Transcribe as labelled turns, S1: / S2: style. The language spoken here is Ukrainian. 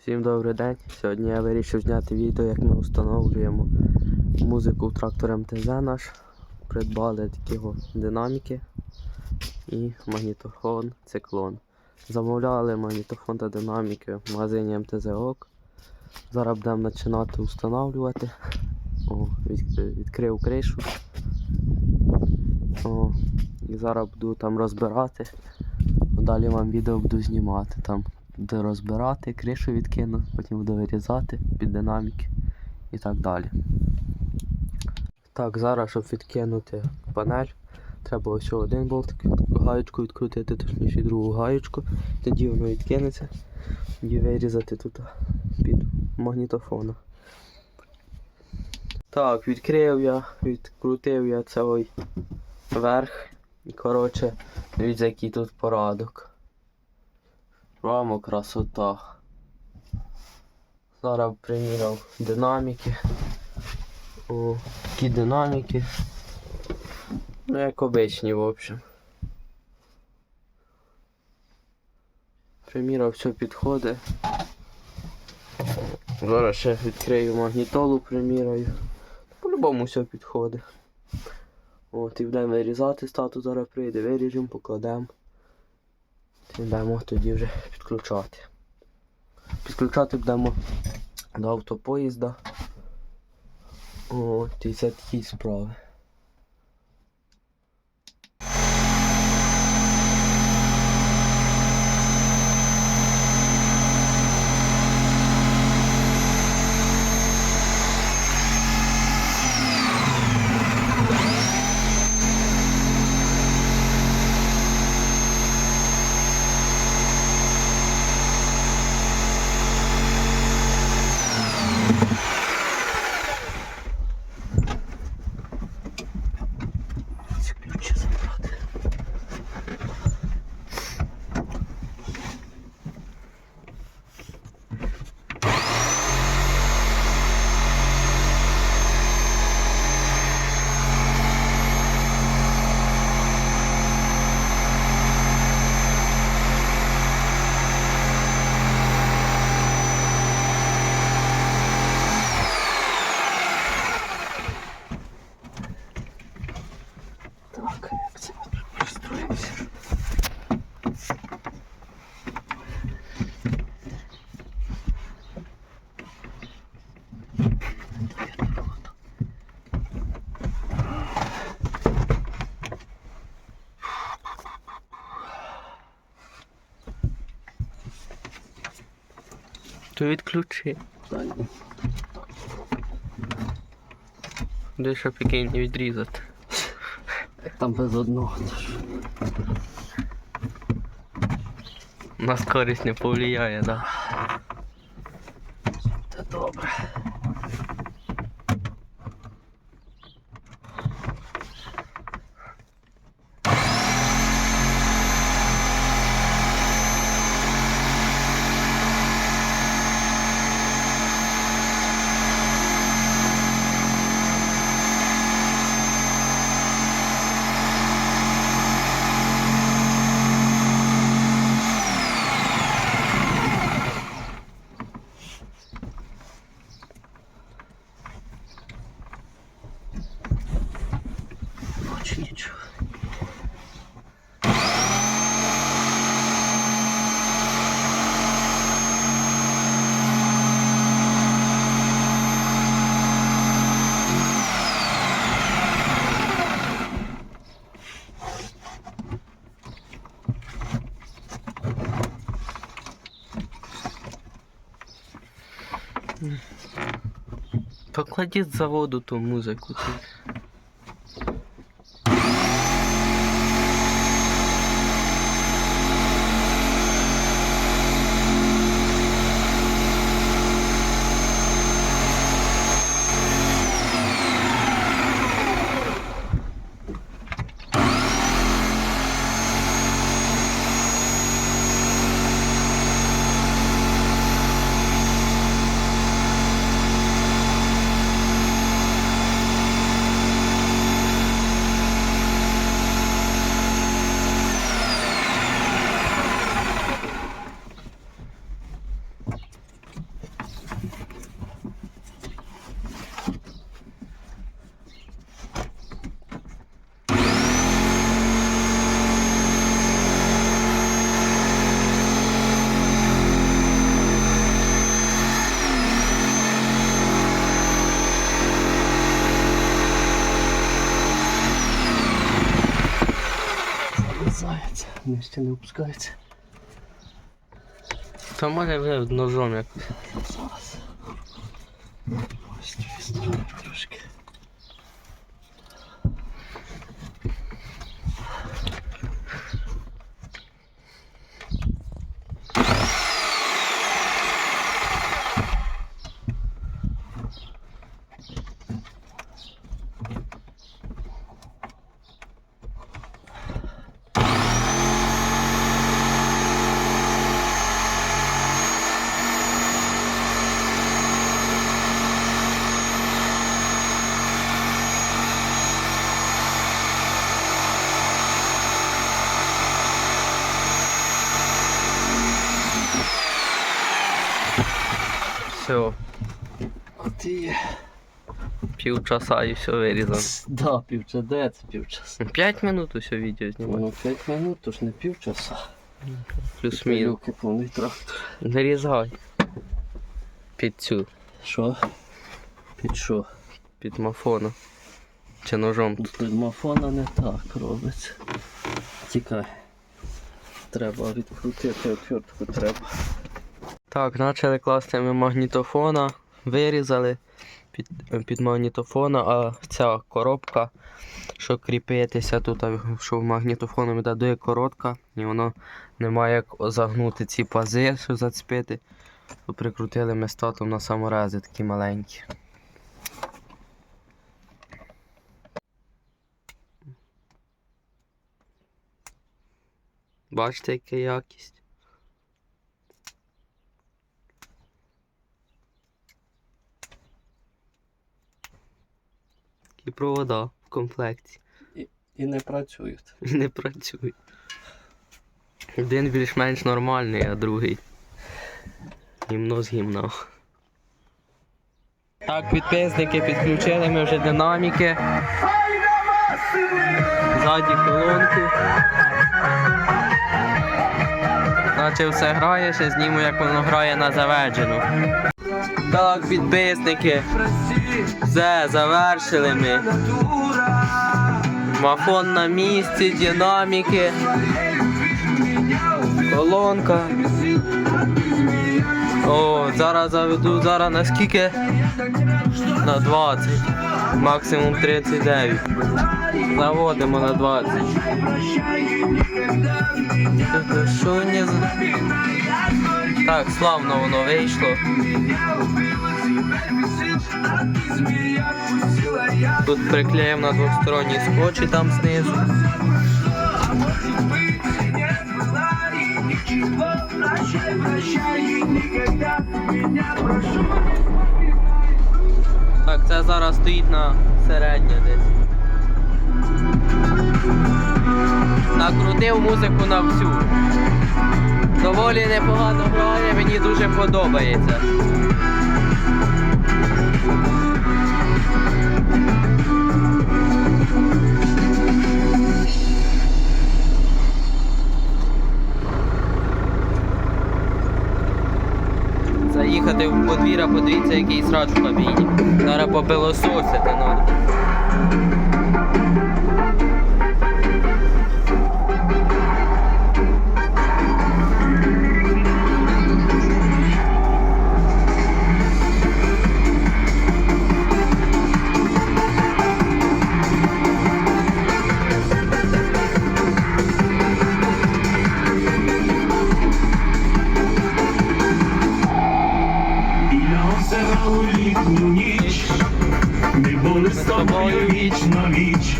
S1: Всім добрий день. Сьогодні я вирішив зняти відео, як ми встановлюємо музику в трактор МТЗ наш. Придбали такі динаміки і магнітофон циклон. Замовляли магнітофон та динаміки в магазині МТЗ ОК. Зараз будемо починати встановлювати. О, від- відкрив кришу. О, і зараз буду там розбирати. Далі вам відео буду знімати там де розбирати, кришу відкину, потім буду вирізати під динаміки і так далі. Так, зараз, щоб відкинути панель, треба ось один болтик, гаєчку відкрутити, точніше другу гаєчку, тоді воно відкинеться і вирізати тут під магнітофоном. Так, відкрив я, відкрутив я цей верх. І коротше, дивіться, який тут порадок. Прямо красота. Зараз приміряв динаміки. О, такі динаміки. Ну, як обичні, в общем. Приміряв, все підходить. Зараз ще відкрию магнітолу, приміряю. По-любому все підходить. От, і будемо вирізати стату, зараз прийде, виріжемо, покладемо. Йдемо тоді вже підключати. Підключати будемо до автопоїзда. От, і це такі справи. То відключи. Де ще прикинь не відрізати.
S2: Там без одного.
S1: На скорість не повлияє, да. Покладіть заводу ту музику. Ту.
S2: стены не опускається.
S1: Та може вже ножом як. Все,
S2: От і...
S1: півчаса і все вирізано.
S2: Да, півчаса, де це півчаса?
S1: П'ять минут усе відео знімаю.
S2: Ну, 5 минут, то ж не півчаса.
S1: Плюс-мінус.
S2: Пилюки повний трактор.
S1: Нарізай. Під цю,
S2: Що? Під що?
S1: під мафона. Чи ножом.
S2: Тут Під мафона не так робиться. Тікай. Треба відкрутити отвертку треба.
S1: Так, почали класти ми магнітофона, вирізали під, під магнітофона, а ця коробка, що кріпитися тут, що в магнітофоном іде дує коротка, і воно не має як загнути ці пази, що зацепити. То прикрутили ми з татом на саморези такі маленькі. Бачите, яка якість? Такі провода в комплекті.
S2: І не працюють.
S1: І не працює. Один більш-менш нормальний, а другий. Гімно з гімна. Так, підписники підключили ми вже динаміки. Ззаді колонку. Наче все грає, ще зніму, як воно грає на заведжену. Так, підписники. Все, завершили ми. Мафон на місці, динаміки. Колонка. О, зараз заведу, зараз на скільки? На 20. Максимум 39. Заводимо на 20. Що не Так, славно воно вийшло. Тут приклеїв на двосторонній скотч і там знизу. Так, це зараз стоїть на середнє десь. Накрутив музику на всю. Доволі непогано грає, мені дуже подобається. Подвір'я, подивіться, який срач в кабіні. Зараз попилососити треба.
S3: ніч, ми були з тобою віч на віч,